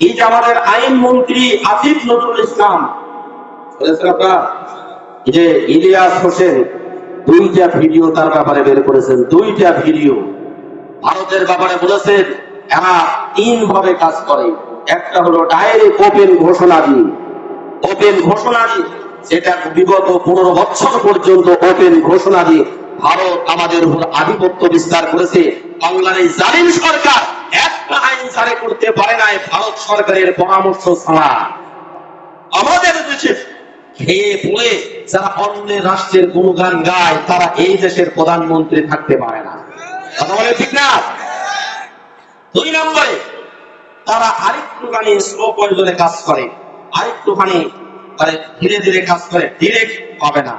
এই যে আমাদের আইন মন্ত্রী আসিফ নজরুল ইসলাম যে ইলিয়াস হোসেন দুইটা ভিডিও তার ব্যাপারে বের করেছেন, দুইটা ভিডিও। ভারতের ব্যাপারে বলেছেন, এরা তিন ভাবে কাজ করে। একটা হলো ডাইরেক্ট ওপেন ঘোষণা দিয়ে। ওপেন ঘোষণা দিয়ে, সেটা বিগত পনেরো বছর পর্যন্ত ওপেন ঘোষণা দিয়ে ভারত আমাদের উপর আধিপত্য বিস্তার করেছে। বাংলার এই জালিম সরকার একটা আইন জারি করতে পারে নাই ভারত সরকারের পরামর্শ ছাড়া। আমাদের দেশে খেয়ে পড়ে যারা অন্য রাষ্ট্রের গুণগান গায়, তারা এই দেশের প্রধানমন্ত্রী থাকতে পারে না। কথা বলে ঠিক না? দুই নম্বরে, তারা আরেকটুখানি স্লো কাজ করে আরেকটুখানি মানে ধীরে ধীরে কাজ করে ডিরেক্ট হবে না।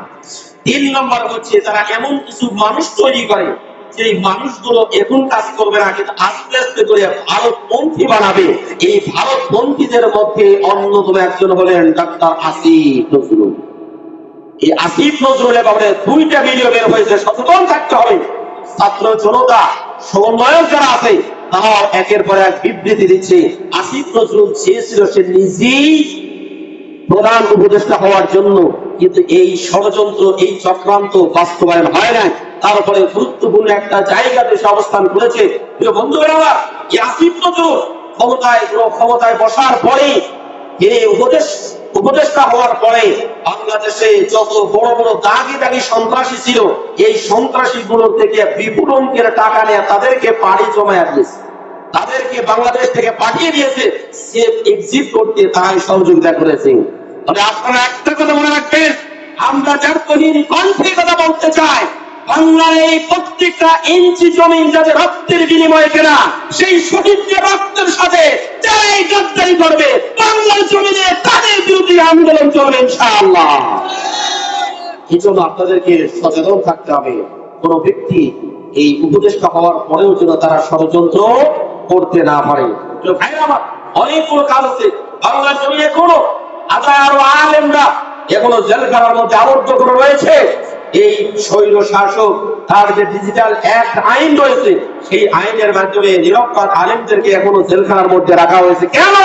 তিন নম্বর হচ্ছে, তারা এমন কিছু মানুষ তৈরি করে সেই মানুষগুলো এখন কাজ করবে না, কিন্তু আস্তে আস্তে করে ভারতপন্থী বানাবে, এই ভারতপন্থীদের মধ্যে অন্যতম একজন হলেন ডাক্তার আসিফ নজরুল। এই আসিফ নজরুলের ব্যাপারে দুইটা ভিডিও বের হয়েছে, সচেতন থাকতে হবে। ছাত্র জনতা, সমন্বয়ক যারা আছে তারাও একের পর এক বিবৃতি দিচ্ছে, আসিফ নজরুল চেয়েছিল সে নিজেই প্রধান উপদেষ্টা হওয়ার জন্য, কিন্তু এই ষড়যন্ত্র, এই চক্রান্ত বাস্তবায়ন হয় না তারপরে গুরুত্বপূর্ণ একটা জায়গাতে সে অবস্থান করেছে। বন্ধুরা ক্ষমতায় ক্ষমতায় বসার পরে উপদেশ উপদেষ্টা হওয়ার পরে বাংলাদেশে যত বড় বড় দাগি দাগি সন্ত্রাসী ছিল, এই সন্ত্রাসী থেকে বিপুল অঙ্কের টাকা নিয়ে তাদেরকে পাড়ি জমায় দিয়েছে। তাদেরকে বাংলাদেশ থেকে পাঠিয়ে দিয়েছে। সে এক্সিট করতে তাই সহযোগিতা করেছে। তবে আপনারা একটা কথা মনে রাখবেন, আমরা যার কণ্ঠে কথা বলতে বাংলার এই প্রত্যেকটা ইঞ্চি জমিন যাদের রক্তের বিনিময়ে কেনা, সেই শহীদদের রক্তের সাথে যারাই গাদ্দারি করবে, বাংলার জমিনে তাদের বিরুদ্ধে আন্দোলন চলবে ইনশাআল্লাহ। এই জন্য আপনাদেরকে সচেতন থাকতে হবে। কোন ব্যক্তি এই উপদেষ্টা হওয়ার পরেও যেন তারা ষড়যন্ত্র করতে না পারে। অনেকগুলো কাজ আছে। বাংলার জমি এখনও হাজারো আলেমরা এখনও জেলখানার মধ্যে আবদ্ধ করে রয়েছে। এই শৈল শাসক, তার যে ডিজিটাল অ্যাক্ট আইন রয়েছে, সেই আইনের মাধ্যমে নিরক্ষর আলেমদেরকে এখনও জেলখানার মধ্যে রাখা হয়েছে। কেন?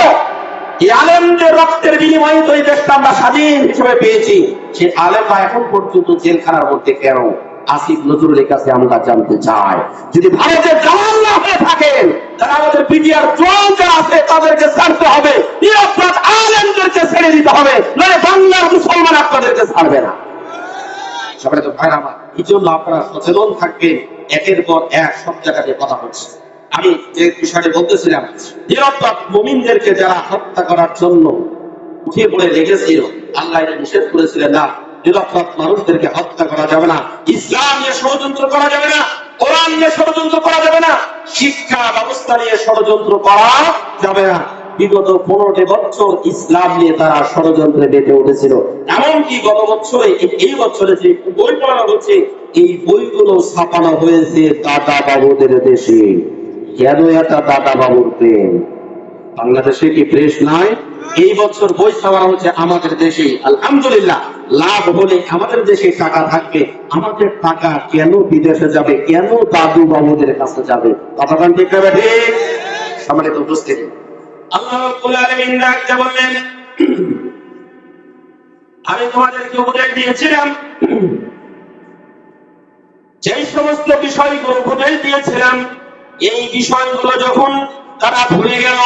আলেমদের রক্তের বিনিময়ে তো এই দেশটা আমরা স্বাধীন হিসেবে পেয়েছি। সেই আলেমরা এখন পর্যন্ত জেলখানার মধ্যে কেন? আসিফ নজরুলের কাছে আমরা জানতে চাই। যদি ভারতের জওয়ান না হয়ে থাকেন তারা আমাদের পিডিআর জওয়ান যারা আছে, তাদেরকে ছাড়তে হবে। নিরপরাধ আলেমদেরকে ছেড়ে দিতে হবে। নয় বাংলার মুসলমান আপনাদেরকে ছাড়বে না। সবাই তো ভাইরা আমার এই জন্য আপনারা সচেতন থাকবেন, একের পর এক সব জায়গাতে কথা হচ্ছে আমি যে বিষয়টি বলতেছিলাম নিরপরাধ মুমিনদেরকে যারা হত্যা করার জন্য উঠে পড়ে লেগেছিল আল্লাহ নিষেধ করেছিলেন না নিরপরাধ মানুষদেরকে হত্যা করা যাবে না, ইসলাম নিয়ে ষড়যন্ত্র করা যাবে না, কোরআন নিয়ে ষড়যন্ত্র করা যাবে না, শিক্ষা ব্যবস্থা নিয়ে ষড়যন্ত্র করা যাবে না। বিগত পনেরোটি বছর ইসলাম নিয়ে তারা ষড়যন্ত্রে বেঁধে উঠেছিল। এমনকি গত বছরে, এই- বছরে যে বই পড়ানো হচ্ছে, এই বইগুলো ছাপানো হয়েছে দাদা বাবুদের দেশে। কেন এটা দাদা বাবুর প্রেম? বাংলাদেশে কি প্রেস নাই? এই বছর বই ছাপানো হচ্ছে আমাদের দেশে। আলহামদুলিল্লাহ, লাভ হলে আমাদের দেশে টাকা থাকবে। আমাদের টাকা কেন বিদেশে যাবে? কেন দাদু বাবুদের কাছে যাবে? হবে ঠিক সম্মানিত উপস্থিতি। বললেন, আমি তোমাদেরকে উপদেশ দিয়েছিলাম যে সমস্ত বিষয়গুলো উপদেশ দিয়েছিলাম, এই বিষয়গুলো যখন তারা ভুলে গেল